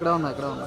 ఇక్కడ ఉన్నా ఇక్కడ ఉన్నా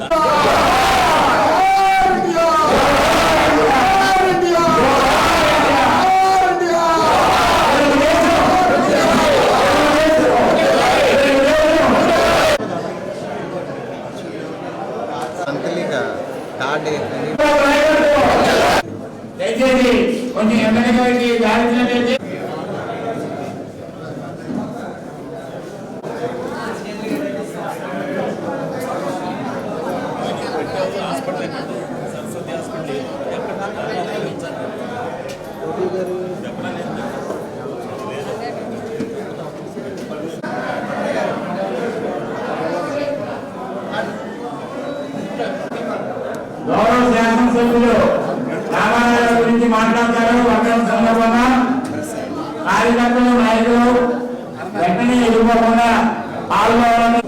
దయచేసి కొంచెం ఎమ్మెల్యే గారికి దారిచ్చినట్లయితే గౌరవ శాసనసభ్యులు రామారావు గురించి మాట్లాడతారు. వర్గం సందర్భంగా కార్యకర్తలు నాయకులు వెంటనే వెళ్ళిపోకుండా పాల్గొనాలని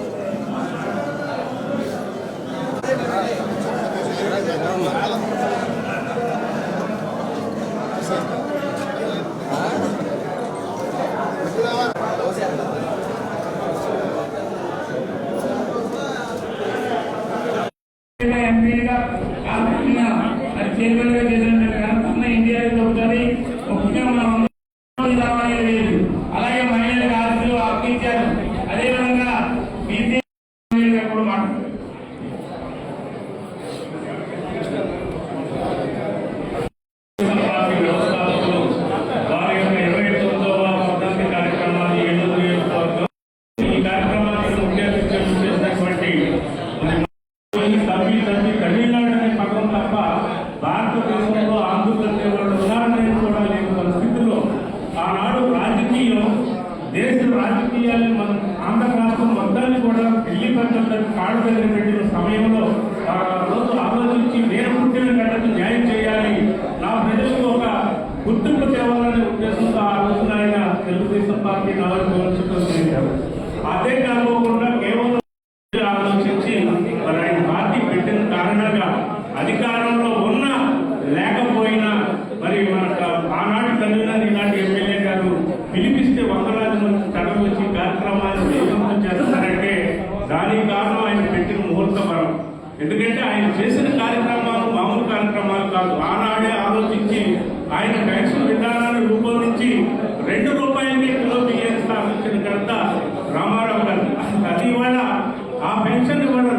ఎంపీగా కాకుండా అది చైర్మన్గా చేసినటువంటి ఘనత ఇండియాలో ఒకసారి ముఖ్యంగా మనం అందరం రావాలి లేదు అలాగే మహిళలకు ఆస్తులు అప్పించారు అదేవిధంగా బీసీ మహిళలకు కూడా మాట్లాడారు పార్టీ వ్యవస్థాపకులు వారి యొక్క ఇరవై తొమ్మిదవ వర్ధంతి కార్యక్రమాన్ని ఏలూరు నియోజకవర్గం ఈ కార్యక్రమాన్ని ఉద్దేశించి చేసినటువంటి ఈ తమ్మి తమ్మి తమిళనాడు అనే పదం తప్ప భారతదేశంలో ఆంధ్రప్రదేశ్ వాళ్ళు ఉన్నారనేది కూడా లేని పరిస్థితుల్లో ఆనాడు రాజకీయం దేశ రాజకీయాన్ని మనం ఆంధ్ర రాష్ట్రం మొత్తాన్ని కూడా ఢిల్లీ పెద్దలకు కాడు దగ్గర పెట్టిన సమయంలో ఆ రోజు ఆలోచించి నేను పుట్టిన గడ్డకు న్యాయం చేయాలి నా ప్రజలకు ఒక గుర్తింపు తేవాలనే ఉద్దేశంతో ఆ రోజున ఆయన తెలుగుదేశం పార్టీ నాలుగు సంవత్సరాలు చేశారు అదే కాకుండా కేవలం ఆలోచించి మరి ఆయన పార్టీ పెట్టిన కారణంగా అధికారంలో ఉన్నా లేకపోయినా మరి మన ఆనాటి తల్లిదండ్రులు ఈనాటి ఎమ్మెల్యే గారు పిలిపిస్తే వందలాది మంది తరలి వచ్చి కార్యక్రమాన్ని జయవంతం చేస్తారంటే దానికి కారణం ఆయన పెట్టిన ముహూర్తపరం ఎందుకంటే ఆయన చేసిన కార్యక్రమాలు మామూలు కార్యక్రమాలు కాదు. ఆనాడే ఆలోచించి ఆయన పెన్షన్ విధానాన్ని రూపొందించి రెండు రూపాయలకే కిలో బియ్యం స్థాపించిన ఘనత రామారావు గారు. అది ఇవాళ ఆ పెన్షన్ ఇవాళ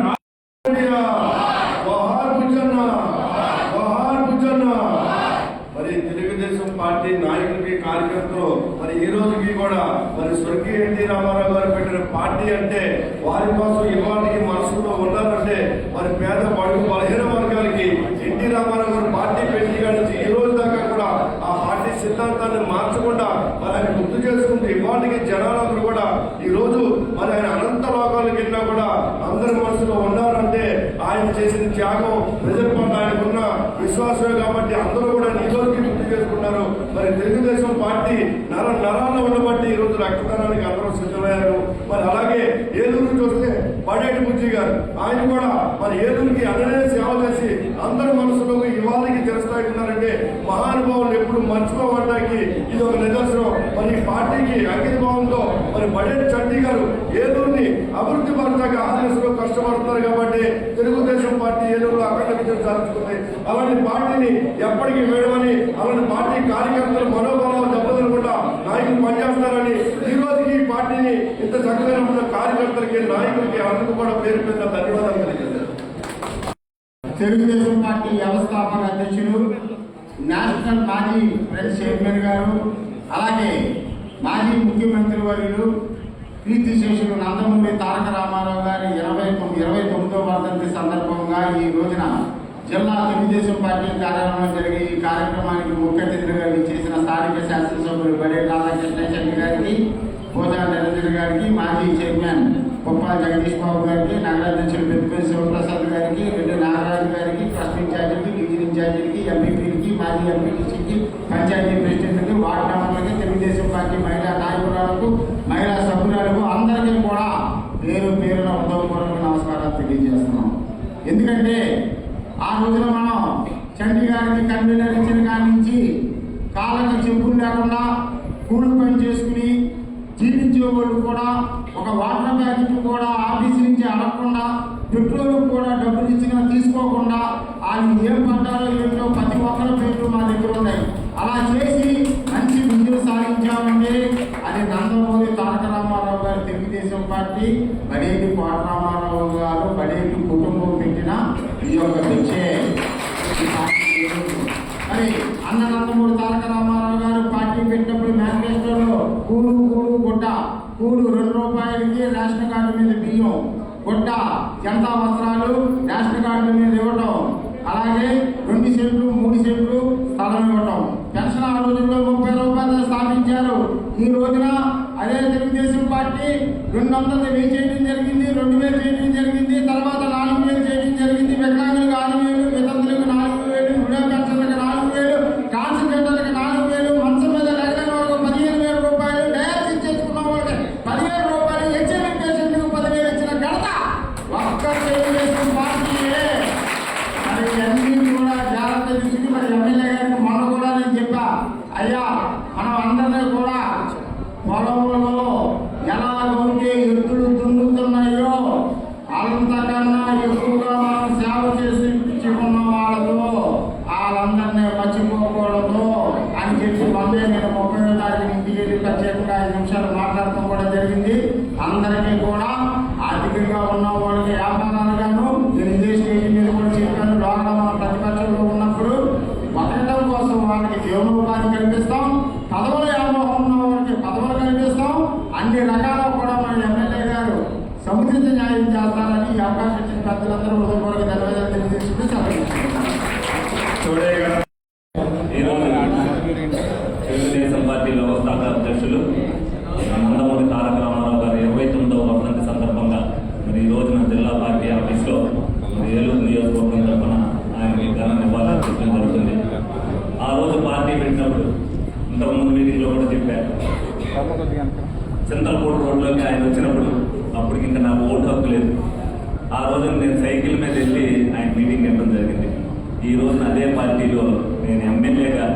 మరి తెలుగుదేశం పార్టీ నాయకులకి కార్యకర్తలు మరి ఈ రోజుకి కూడా మరి స్వర్గీయ ఎన్టీ రామారావు గారు పెట్టిన పార్టీ అంటే వారి కోసం ఇవాళకి మనసులో ఉన్నారంటే మరి పేద బడుగు బలహీన వర్గాలకి ఎన్టీ రామారావు గారు పార్టీ పెట్టి నుంచి ఈ రోజు దాకా కూడా ఆ పార్టీ సిద్ధాంతాన్ని మార్చకుండా మరి ఆయన గుర్తు చేసుకుంటూ ఇవాళకి జనాలందరూ కూడా ఈ రోజు మరి ఆయన అనంత లోకాలకు వెళ్ళినా కూడా అందరి మనసులో ఉన్నారంటే ఆయన చేసిన త్యాగం ప్రజల పట్ల ఆయనకున్న విశ్వాసమే కాబట్టి అందరూ కూడా ఈ గుర్తు చేసుకున్నారు. మరి తెలుగుదేశం పార్టీ నర నరాల్లో ఉండబట్టి ఈ రోజు రక్తదానానికి అందరూ సిద్ధమయ్యారు. మరి అలాగే ఏలూరు చూస్తే పడేటి బుజ్జి గారు ఆయన కూడా మరి ఏలూరుకి అన్ననే సేవ చేసి అందరి మనసులోకి ఇవాళకి తెలుస్తాయి ఉన్నారంటే మహానుభావులు ఎప్పుడు మర్చిపోవడానికి ఇది ఒక నిదర్శనం. మరి పార్టీకి అంకితభావంతో మరి బడేటి చండీ గారు ఏలూరుని అభివృద్ధి పరచక ఆంధ్రప్రదేశ్లో కష్టపడుతున్నారు కాబట్టి తెలుగుదేశం పార్టీ ఏలూరులో అఖండ విజయం సాధించుకుంది. అలాంటి పార్టీని ఎప్పటికీ వేయమని అలాంటి పార్టీ కార్యకర్తలు మనోభావం దెబ్బతినకుండా నాయకులు పనిచేస్తారని ఈ రోజుకి ఈ పార్టీని ఇంత చక్కగా ఉన్న కార్యకర్తలకి నాయకులకి అందుకు కూడా పేరు మీద ధన్యవాదాలు తెలియజేశారు తెలుగుదేశం పార్టీ వ్యవస్థాపక అధ్యక్షులు నేషనల్ మాజీ ఫ్రెండ్స్ చైర్మన్ గారు అలాగే మాజీ ముఖ్యమంత్రి వర్యులు కీర్తి శేషులు నందమూరి తారక రామారావు గారి ఇరవై ఇరవై తొమ్మిదో వర్ధంతి సందర్భంగా ఈ రోజున జిల్లా తెలుగుదేశం పార్టీ కార్యాలయంలో జరిగే ఈ కార్యక్రమానికి ముఖ్య అతిథిగా చేసిన స్థానిక శాసనసభ్యులు బడే రాధాకృష్ణ శెట్టి గారికి భోజన నిరంజన్ గారికి మాజీ చైర్మన్ గొప్ప జగదీష్ బాబు గారికి నగరాధ్యక్షులు పెద్దపల్లి శివప్రసాద్ గారికి రెడ్డి నాగరాజు గారికి ట్రస్ట్ ఇన్ఛార్జీలకి డిగ్రీ ఇన్ఛార్జీలకి ఎంపీ మాజీ ఎంపీటీసీకి పంచాయతీ ప్రెసిడెంట్కి వార్డు మెంబర్లకి తెలుగుదేశం పార్టీ మహిళా నాయకురాలకు మహిళా సభ్యురాలకు అందరికీ కూడా పేరు పేరున ఉదయపూర్వక నమస్కారాలు తెలియజేస్తున్నాం. ఎందుకంటే ఆ రోజున మనం చండీగారికి కన్వీనర్ ఇచ్చిన కాడి నుంచి కాళ్ళకి చెప్పులు లేకుండా కూలి పని చేసుకుని జీవించే వాళ్ళు కూడా ఒక వాటర్ ప్యాకెట్ కూడా ఆఫీస్ నుంచి అడగకుండా పెట్రోల్ కూడా డబ్బులు ఇచ్చిన తీసుకోకుండా వాళ్ళు ఏం పడ్డారో ఏంటో ప్రతి ఒక్కరి పేర్లు మా దగ్గర ఉన్నాయి. అలా చేసి మంచి విజయం సాధించామండి అది నందమూరి తారక రామారావు గారు తెలుగుదేశం పార్టీ బడేటి కోట రామారావు గారు బడేటి కుటుంబం పెట్టిన ఈ యొక్క మరి అన్న నందమూరి తారక రామారావు గారు పార్టీ పెట్టినప్పుడు మేనిఫెస్టోలో కూడు కూడు గుడ్డ కూడు రెండు రూపాయలకి రేషన్ కార్డు మీద బియ్యం గుడ్డ జనతా వస్త్రాలు రేషన్ కార్డు మీద ఇవ్వటం అలాగే రెండు సెంట్లు మూడు సెంట్లు స్థలం ఇవ్వటం పెన్షన్ ఆ రోజుల్లో ముప్పై రూపాయలు స్థాపించారు ఈ రోజున అదే తెలుగుదేశం పార్టీ రెండు వందలు వెయ్యి చేయడం జరిగింది రెండు వేలు చేయడం జరిగింది తర్వాత నాలుగు వేలు చేయడం జరిగింది వికలాంగులకు ఆరు వేలు వితంతులకు నాలుగు వేలు వృద్ధ పెన్షన్లకు నాలుగు వేలు కాన్సన్ట్రేటర్లకు నాలుగు వేలు మంచం మీద లేకపోయిన వాళ్ళకి పదిహేను వేల రూపాయలు డయాలసిస్ చేసుకున్న వాళ్ళకి పదివేల రూపాయలు హెచ్ఐవి పేషెంట్లకు పదివేలు ఇచ్చిన ఘనత ఒక్క తెలుగుదేశం పార్టీయే మరి అన్ని కూడా జాగ్రత్త తీసుకుని మరి ఎమ్మెల్యే గారికి మొన్న కూడా నేను చెప్పా అయ్యా మనం అందరినీ కూడా పొలంలో ఎలాగైతే ఎత్తులు దున్నుతున్నాయో అంతకన్నా ఎక్కువగా మనం సేవ చేసి ఇచ్చుకున్న వాళ్ళతో వాళ్ళందరినీ మర్చిపోకూడదు అని చెప్పి మళ్ళీ నేను ముప్పై తారీఖు ఇంటికి వెళ్ళి ప్రత్యేకంగా ఐదు నిమిషాలు మాట్లాడటం కూడా జరిగింది అందరికీ కూడా ఆర్థికంగా ఉన్న వాళ్ళకి వ్యాపారాలు గాను నేను ఇదే స్టేజ్ మీద కూడా చెప్పాను లోగా మన ప్రతిపక్షంలో ఉన్నప్పుడు బతకడం వారికి వాళ్ళకి జీవనోపాధి కల్పిస్తాం. పదవుల వ్యామోహం ఉన్న వాళ్ళకి పదవులు కల్పిస్తాం. అన్ని రకాల కూడా మన ఎమ్మెల్యే గారు సముచిత న్యాయం చేస్తారని ఈ అవకాశం ఇచ్చిన పెద్దలందరూ హృదయపూర్వక ధన్యవాదాలు తెలియజేసుకుంటూ సెలవు తీసుకుంటున్నాను. ఈరోజు తెలుగుదేశం పార్టీ వ్యవస్థాపక అధ్యక్షులు నందమూరి తారక రామారావు గారి ఇరవై తొమ్మిదవ వర్ధంతి సందర్భంగా మరి ఈ రోజున జిల్లా పార్టీ ఆఫీస్లో మరి ఏలూరు నియోజకవర్గం తరఫున ఆయనకి ఘన నివాళులు అర్పించడం జరుగుతుంది ఆ రోజు పార్టీ పెట్టినప్పుడు ఇంతకుముందు మీటింగ్లో కూడా చెప్పారు చింతలపూడి రోడ్లోకి ఆయన వచ్చినప్పుడు అప్పుడు ఇంకా నా ఓటు హక్కు లేదు. ఆ రోజు నేను సైకిల్ మీద వెళ్ళి ఆయన మీటింగ్ ఇవ్వడం జరిగింది. ఈ రోజున అదే పార్టీలో నేను ఎమ్మెల్యేగా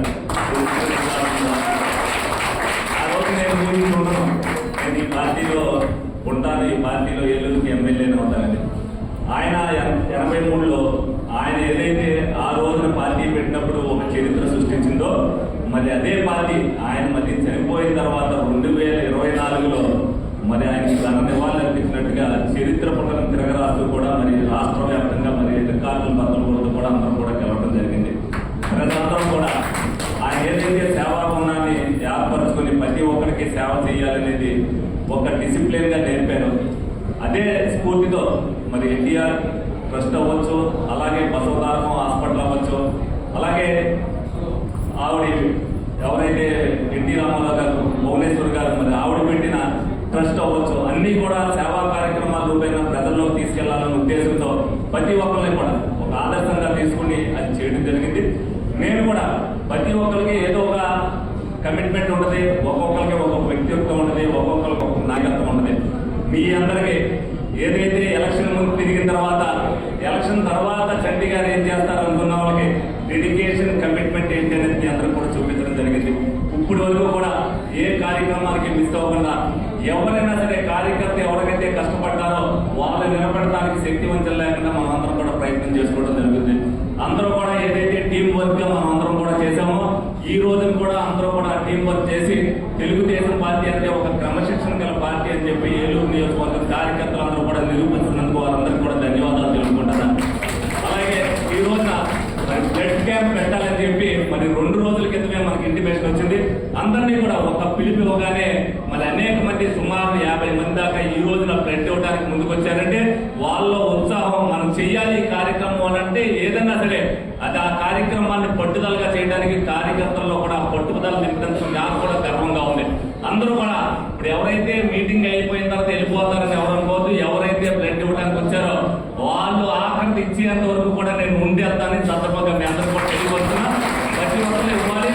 ఆ రోజు నేను మీటింగ్ ఉండను నేను ఈ పార్టీలో ఉంటాను ఈ పార్టీలో ఏలూరుకి ఎమ్మెల్యేనే ఉంటానండి ఆయన ఎన- ఎనభై మూడులో ఆయన ఏదైతే ఆ రోజున పార్టీ పెట్టినప్పుడు ఒక చరిత్ర సృష్టించిందో మరి అదే పార్టీ ఆయన మళ్ళీ చనిపోయిన తర్వాత రెండు వేల ఇరవై నాలుగులో మరి ఆయనకి ఘన నివాళులు అర్పించినట్టుగా చరిత్ర పుటలను తిరగరాస్తూ కూడా మరి రాష్ట్ర వ్యాప్తంగా మరి రికార్డులు బద్దలు కొడుతూ కూడా అందరం కూడా గెలవడం జరిగింది. ప్రజలందరం కూడా ఆయన ఏదైతే సేవా గుణాన్ని ఏర్పరచుకొని ప్రతి ఒక్కరికి సేవ చేయాలనేది ఒక డిసిప్లిన్గా నేర్పారు. అదే స్ఫూర్తితో మరి ఎన్టీఆర్ ట్రస్ట్ అవ్వచ్చు అలాగే బసవతారకం హాస్పిటల్ అవ్వచ్చు అలాగే ఆవిడ ఎవరైతే ఎన్టీ రామారావు గారు భువనేశ్వర్ గారు మరి ఆవిడ పెట్టిన ట్రస్ట్ అవ్వచ్చు అన్ని కూడా సేవా కార్యక్రమాల రూపేణ ప్రజల్లోకి తీసుకెళ్ళాలనే ఉద్దేశంతో ప్రతి ఒక్కరిని కూడా ఒక ఆదర్శంగా తీసుకుని అది చేయడం జరిగింది. నేను కూడా ప్రతి ఒక్కరికి ఏదో ఒక కమిట్మెంట్ ఉంటుంది ఒక్కొక్కరికి ఒక్కొక్క వ్యక్తిత్వం ఉంటుంది ఒక్కొక్కరికి ఒక్కొక్క నాయకత్వం ఉంటుంది. మీ అందరికీ ఏదైతే ఎలక్షన్ ముందు తిరిగిన తర్వాత ఎలక్షన్ తర్వాత చండీగారు ఏం చేస్తారు అనుకున్న వాళ్ళకి డెడికేషన్ కమిట్మెంట్ ఏంటి అనేది మీ అందరూ కూడా చూపించడం జరిగింది. ఇప్పుడు వరకు కూడా ఏ కార్యక్రమానికి మిస్ అవ్వకుండా ఎవరైనా సరే కార్యకర్త ఎవరికైతే కష్టపడ్డారో వాళ్ళు నిలబడటానికి శక్తివంతం లేకుండా మనం అందరం కూడా ప్రయత్నం చేసుకోవడం జరుగుతుంది. అందరూ కూడా ఏదైతే టీం వర్క్గా మనం అందరం కూడా చేశామో ఈ రోజున కూడా అందరూ కూడా టీం వర్క్ చేసి తెలుగుదేశం పార్టీ అంటే ఒక క్రమశిక్షణ గల పార్టీ అని చెప్పి ఏలూరు నియోజకవర్గం కార్యకర్తలందరూ కూడా నిరూపించినందుకు వారందరికీ కూడా ధన్యవాదాలు తెలుపుకుంటున్నాను అలాగే ఈ రోజున బ్లడ్ క్యాంప్ పెట్టాలని చెప్పి మరి రెండు రోజుల క్రితమే మనకి ఇంటిమేషన్ వచ్చింది. అందరినీ కూడా ఒక పిలుపు ఇవ్వగానే మరి అనేక మంది సుమారు యాభై మంది దాకా ఈ రోజున పెట్టవడానికి ముందుకొచ్చారంటే వాళ్ళ ఉత్సాహం మనం చెయ్యాలి ఈ కార్యక్రమం అంటే ఏదన్నా సరే అది ఆ కార్యక్రమాన్ని పట్టుదలగా చేయడానికి కార్యకర్తల్లో కూడా పట్టుదల నింపడం నాకు కూడా గర్వంగా ఉంది. అందరూ కూడా ఇప్పుడు ఎవరైతే మీ అయిపోయిన తర్వాత వెళ్ళిపోతారని ఎవరు అనుకోవద్దు ఎవరైతే బ్లడ్ ఇవ్వడానికి వచ్చారో వాళ్ళు ఆఖరి ఇచ్చేంత వరకు కూడా నేను ఉండేస్తానని సందర్భంగా మీ అందరూ కూడా తెలియవస్తున్నా ప్రతి ఒక్కరు ఇవ్వాలి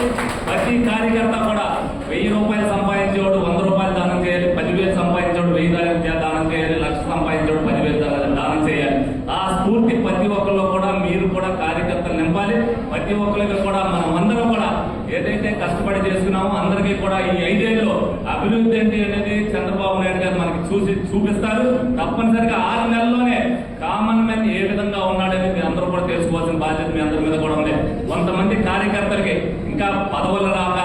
ప్రతి కార్యకర్త కూడా వెయ్యి రూపాయలు సంపాదించేవాడు వంద రూపాయలు దానం చేయాలి పదివేలు సంపాదించేవాడు వెయ్యి దానం దానం చేయాలి లక్ష సంపాదించేవాడు పదివేలు దానం దానం చేయాలి ఆ స్ఫూర్తి ప్రతి ఒక్కరిలో కూడా మీరు కూడా కార్యకర్తలు నింపాలి ప్రతి ఒక్కరికి కూడా మనం అందరం కూడా ఏదైతే కష్టపడి చేస్తున్నాము అందరికీ కూడా ఈ ఐదేళ్ళలో అభివృద్ధి అంటే అనేది చంద్రబాబు నాయుడు గారు మనకి చూసి చూపిస్తారు. తప్పనిసరిగా ఆరు నెలల్లోనే కామన్ మ్యాన్ ఏ విధంగా ఉన్నాడని మీ అందరూ కూడా తెలుసుకోవాల్సిన బాధ్యత మీ అందరి మీద కూడా ఉంది. కొంతమంది కార్యకర్తలకి ఇంకా పదవులు రాక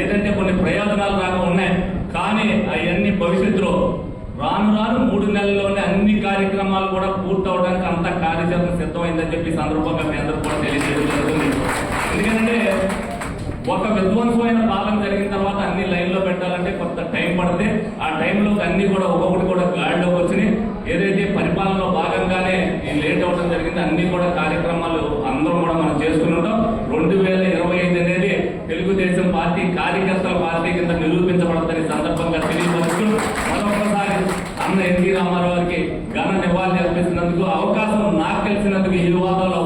ఏదంటే కొన్ని ప్రయోజనాలు రాక ఉన్నాయి. కానీ అవన్నీ భవిష్యత్తులో రాను రాను మూడు నెలల్లోనే అన్ని కార్యక్రమాలు కూడా పూర్తవడానికి అంత కార్యచరణ సిద్ధమైందని చెప్పి సందర్భంగా మీ అందరూ కూడా తెలియజేయడం జరుగుతుంది. ఎందుకంటే ఒక విధ్వంసమైన పాలన జరిగిన తర్వాత అన్ని లైన్లో పెట్టాలంటే కొంత టైం పడితే ఆ టైంలో అన్ని కూడా ఒక్కొక్కటి కూడా గాడిలోకి వచ్చినాయి. ఏదైతే పరిపాలనలో భాగంగానే ఈ లేట్ అవడం జరిగింది అన్ని కూడా కార్యక్రమాలు అందరం కూడా మనం చేసుకుని ఉంటాం. రెండు వేల ఇరవై ఐదు అనేది తెలుగుదేశం పార్టీ కార్యకర్తల పార్టీ కింద నిరూపించబడతాయి సందర్భంగా తెలియపరుస్తూ మరొకసారి అన్న ఎన్టీ రామారావు గారికి ఘన నివాళి అర్పిస్తున్నందుకు అవకాశం నాకు తెలిసినందుకు ఈ వివాదంలో